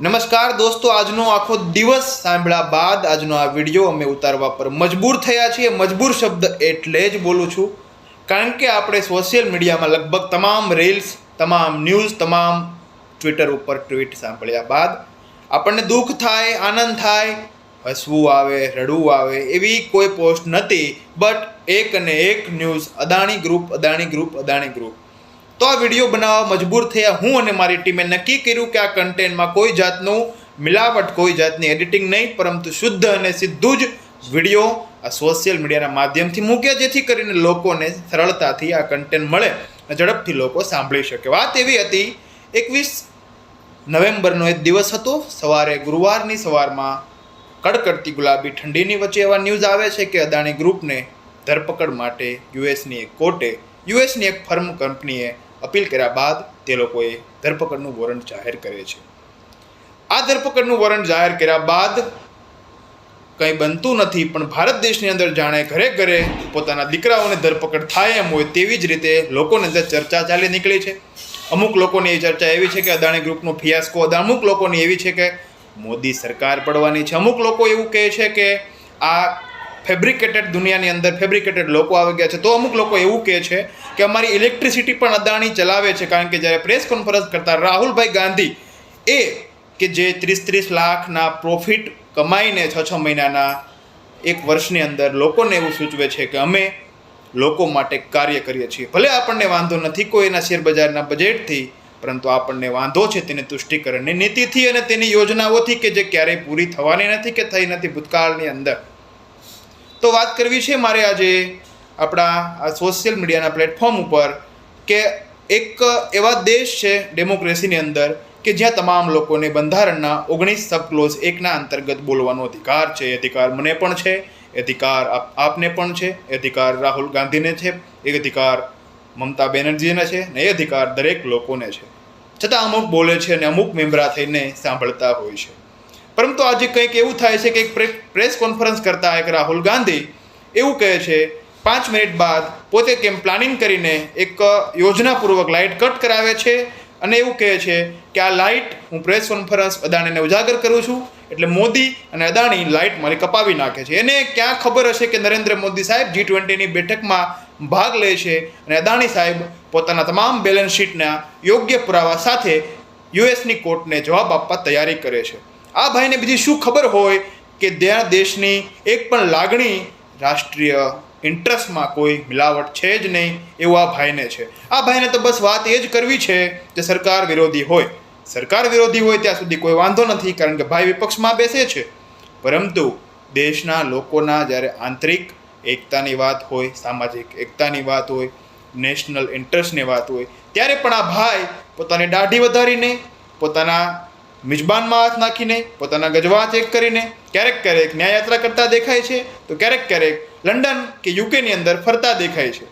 નમસ્કાર દોસ્તો, આજનો આખો દિવસ સાંભળ્યા બાદ આજનો આ વીડિયો અમે ઉતારવા પર મજબૂર થયા છીએ. મજબૂર શબ્દ એટલે જ બોલું છું. કારણ કે આપણે સોશિયલ મીડિયામાં લગભગ તમામ રીલ્સ તમામ ન્યૂઝ તમામ ટ્વિટર ઉપર ટ્વીટ સાંભળ્યા બાદ આપણને દુઃખ થાય, આનંદ થાય, હસવું આવે, રડવું આવે એવી કોઈ પોસ્ટ નથી. બટ એક અને એક news Adani group Adani group Adani group તો આ વીડિયો બનાવવા મજબૂર થયા હું અને મારી ટીમે નક્કી કર્યું કે આ કન્ટેન્ટમાં કોઈ જાતનું મિલાવટ, કોઈ જાતની એડિટિંગ નહીં, પરંતુ શુદ્ધ અને સીધું જ વીડિયો આ સોશિયલ મીડિયાના માધ્યમથી મૂક્યા, જેથી કરીને લોકોને સરળતાથી આ કન્ટેન્ટ મળે અને ઝડપથી લોકો સાંભળી શકે. વાત એવી હતી, એકવીસ નવેમ્બરનો એક દિવસ હતો. સવારે ગુરુવારની સવારમાં કડકડતી ગુલાબી ઠંડીની વચ્ચે એવા ન્યૂઝ આવે છે કે અદાણી ગ્રુપને ધરપકડ માટે યુએસની એક કોર્ટે યુએસની એક ફર્મ કંપનીએ અપીલ કર્યા બાદ તે લોકોએ ધરપકડનું વોરંટ જાહેર કરે છે. આ ધરપકડનું વોરંટ જાહેર કર્યા બાદ કંઈ બનતું નથી, પણ ભારત દેશની અંદર જાણે ઘરે ઘરે પોતાના દીકરાઓને ધરપકડ થાય એમ હોય તેવી જ રીતે લોકોની અંદર ચર્ચા ચાલી નીકળી છે. અમુક લોકોની એ ચર્ચા એવી છે કે અદાણી ગ્રુપનો ફિયાસ્કો અમુક લોકોની એવી છે કે મોદી સરકાર પડવાની છે. અમુક લોકો એવું કહે છે કે આ ફેબ્રિકેટેડ દુનિયાની અંદર ફેબ્રિકેટેડ લોકો આવી ગયા છે. તો અમુક લોકો એવું કહે છે કે અમારી ઇલેક્ટ્રિસિટી પણ અદાણી ચલાવે છે, કારણ કે જ્યારે પ્રેસ કોન્ફરન્સ કરતા રાહુલભાઈ ગાંધી એ કે જે ત્રીસ ત્રીસ લાખના પ્રોફિટ કમાઈને છ છ મહિનાના એક વર્ષની અંદર લોકોને એવું સૂચવે છે કે અમે લોકો માટે કાર્ય કરીએ છીએ. ભલે આપણને વાંધો નથી કોઈ એના શેર બજારના બજેટથી પરંતુ આપણને વાંધો છે તેની તુષ્ટિકરણની નીતિથી અને તેની યોજનાઓથી કે જે ક્યારેય પૂરી થવાની નથી કે થઈ નથી ભૂતકાળની અંદર. તો વાત કરવી છે મારે આજે આપણા આ સોશિયલ મીડિયાના પ્લેટફોર્મ ઉપર કે એક એવા દેશ છે ડેમોક્રેસીની અંદર કે જ્યાં તમામ લોકોને બંધારણના ઓગણીસ સબ ક્લોઝ એકના અંતર્ગત બોલવાનો અધિકાર છે. એ અધિકાર મને પણ છે, એ અધિકાર આપ, આપને પણ છે, એ અધિકાર રાહુલ ગાંધીને છે, એ અધિકાર મમતા બેનર્જીને છે ને એ અધિકાર દરેક લોકોને છે. છતાં અમુક બોલે છે અને અમુક મેમ્બરા થઈને સાંભળતા હોય છે. પરંતુ આજે કંઈક એવું થાય છે કે એક પ્રેસ કોન્ફરન્સ કરતા એક રાહુલ ગાંધી એવું કહે છે, પાંચ મિનિટ બાદ પોતે કેમ પ્લાનિંગ કરીને એક યોજનાપૂર્વક લાઇટ કટ કરાવે છે? અને એવું કહે છે કે, આ લાઇટ હું પ્રેસ કોન્ફરન્સ અદાણીને ઉજાગર કરું છું, એટલે મોદી અને અદાણી લાઇટ મારી કપાવી નાખે છે. એને ક્યાં ખબર હશે કે નરેન્દ્ર મોદી સાહેબ જી ટ્વેન્ટીની બેઠકમાં ભાગ લે છે અને અદાણી સાહેબ પોતાના તમામ બેલેન્સ શીટના યોગ્ય પુરાવા સાથે યુએસની કોર્ટને જવાબ આપવા તૈયારી કરે છે? આ ભાઈને બીજી શું ખબર હોય કે ત્યાં દેશની એક પણ લાગણી રાષ્ટ્રીય ઇન્ટરેસ્ટમાં કોઈ મિલાવટ છે જ નહીં એવું આ ભાઈને છે. આ ભાઈને તો બસ વાત એ જ કરવી છે જે સરકાર વિરોધી હોય. સરકાર વિરોધી હોય ત્યાં સુધી કોઈ વાંધો નથી કારણ કે ભાઈ વિપક્ષમાં બેસે છે. પરંતુ દેશના લોકોના જ્યારે આંતરિક એકતાની વાત હોય, સામાજિક એકતાની વાત હોય, નેશનલ ઇન્ટરેસ્ટની વાત હોય, ત્યારે પણ આ ભાઈ પોતાની દાઢી વધારીને પોતાના મિજબાનમાં હાથ નાખીને, પોતાના ગજવા ચેક કરીને, ક્યારેક ક્યારેક ન્યાયયાત્રા કરતા દેખાય છે, તો ક્યારેક ક્યારેક લંડન કે યુકેની અંદર ફરતા દેખાય છે.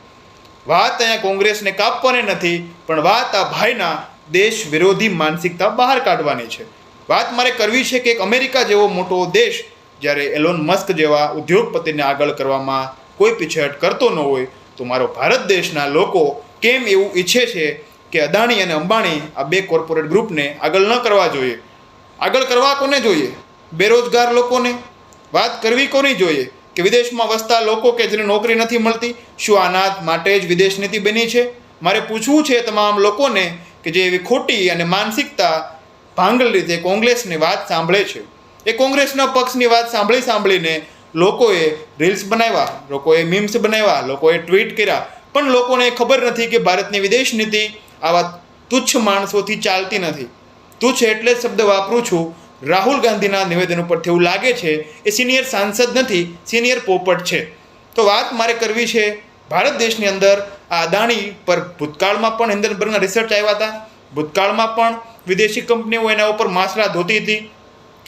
વાત અહીંયા કોંગ્રેસને કાપવાની નથી, પણ વાત આ ભાઈના દેશ વિરોધી માનસિકતા બહાર કાઢવાની છે. વાત મારે કરવી છે કે એક અમેરિકા જેવો મોટો દેશ, જ્યારે એલોન મસ્ક જેવા ઉદ્યોગપતિને આગળ કરવામાં કોઈ પીછેહટ કરતો ન હોય, તો મારો ભારત દેશના લોકો કેમ એવું ઈચ્છે છે કે અદાણી અને અંબાણી આ બે કોર્પોરેટ ગ્રુપને આગળ ન કરવા જોઈએ. આગળ કરવા કોને જોઈએ? બેરોજગાર લોકોને. વાત કરવી કોની જોઈએ? કે વિદેશમાં વસતા લોકો કે જેને નોકરી નથી મળતી, શું આનાથ માટે જ વિદેશ નીતિ બની છે? મારે પૂછવું છે તમામ લોકોને કે જે એવી ખોટી અને માનસિકતા ભાંગલ રીતે કોંગ્રેસની વાત સાંભળે છે. એ કોંગ્રેસના પક્ષની વાત સાંભળી સાંભળીને લોકોએ રીલ્સ બનાવ્યા, લોકોએ મીમ્સ બનાવ્યા, લોકોએ ટ્વીટ કર્યા. પણ લોકોને ખબર નથી કે ભારતની વિદેશ નીતિ આવા તુચ્છ માણસોથી ચાલતી નથી. તુચ્છ એટલે શબ્દ વાપરું છું. રાહુલ ગાંધીના નિવેદન ઉપરથી એવું લાગે છે એ સિનિયર સાંસદ નથી, સિનિયર પોપટ છે. તો વાત મારે કરવી છે, ભારત દેશની અંદર આ અદાણી પર ભૂતકાળમાં પણ હિન્દનબર્ગના રિસર્ચ આવ્યા હતા. ભૂતકાળમાં પણ વિદેશી કંપનીઓ એના ઉપર માસરા ધોતી હતી.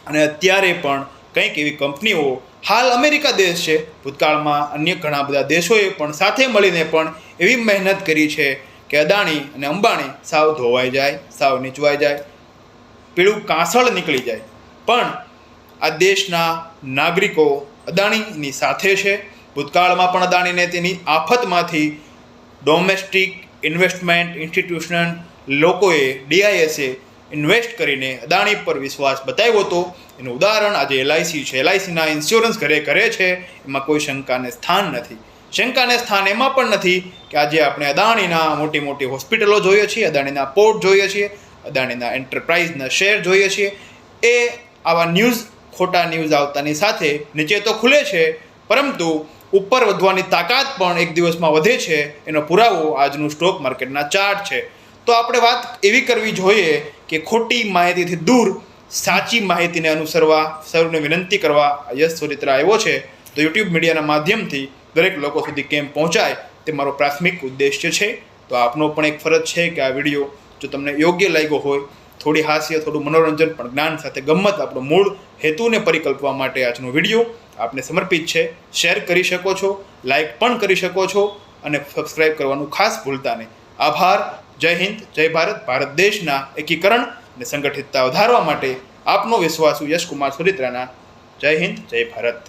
અને અત્યારે પણ કંઈક એવી કંપનીઓ હાલ અમેરિકા દેશ છે. ભૂતકાળમાં અન્ય ઘણા બધા દેશોએ પણ સાથે મળીને પણ એવી મહેનત કરી છે કે અદાણી અને અંબાણી સાવ ધોવાઈ જાય, સાવ નીચવાઈ જાય, પીળું કાંસળ નીકળી જાય. પણ આ દેશના નાગરિકો અદાણીની સાથે છે. ભૂતકાળમાં પણ અદાણીને તેની આફતમાંથી ડોમેસ્ટિક ઇન્વેસ્ટમેન્ટ ઇન્સ્ટિટ્યુશનલ લોકોએ ડીઆઈએસએ ઇન્વેસ્ટ કરીને અદાણી પર વિશ્વાસ બતાવ્યો હતો. એનું ઉદાહરણ આજે એલઆઈસી છે. એલઆઈસીના ઇન્સ્યોરન્સ ઘરે કરે છે. એમાં કોઈ શંકાને સ્થાન નથી. શંકાને સ્થાન એમાં પણ નથી કે આજે આપણે અદાણીના મોટી મોટી હોસ્પિટલો જોઈએ છીએ, અદાણીના પોર્ટ જોઈએ છીએ, અદાણીના એન્ટરપ્રાઇઝના શેર જોઈએ છીએ. એ આવા ન્યૂઝ, ખોટા ન્યૂઝ આવતાની સાથે નીચે તો ખુલે છે, પરંતુ ઉપર વધવાની તાકાત પણ એક દિવસમાં વધે છે, એનો પુરાવો આજનું સ્ટોક માર્કેટના ચાર્ટ છે. તો આપણે વાત એવી કરવી જોઈએ કે ખોટી માહિતીથી દૂર, સાચી માહિતીને અનુસરવા, સૌને વિનંતી કરવા યશ સોરિત્રા આવ્યો છે. તો યુટ્યુબ મીડિયાના માધ્યમથી દરેક લોકો સુધી કેમ પહોંચાય તે મારો પ્રાથમિક ઉદ્દેશ્ય છે. તો આપનો પણ એક ફરજ છે કે આ વીડિયો જો તમને યોગ્ય લાગ્યો હોય, થોડી હાસ્ય, થોડું મનોરંજન પણ જ્ઞાન સાથે ગમત આપણો મૂળ હેતુને પરિકલ્પવા માટે આજનો વીડિયો આપને સમર્પિત છે. શેર કરી શકો છો, લાઈક પણ કરી શકો છો અને સબસ્ક્રાઇબ કરવાનું ખાસ ભૂલતા નહીં. આભાર, જય હિન્દ, જય ભારત ભારત દેશના એકીકરણ અને સંગઠિતતા વધારવા માટે આપનો વિશ્વાસુ યશકુમાર સુરિત્રાના જય હિન્દ, જય ભારત.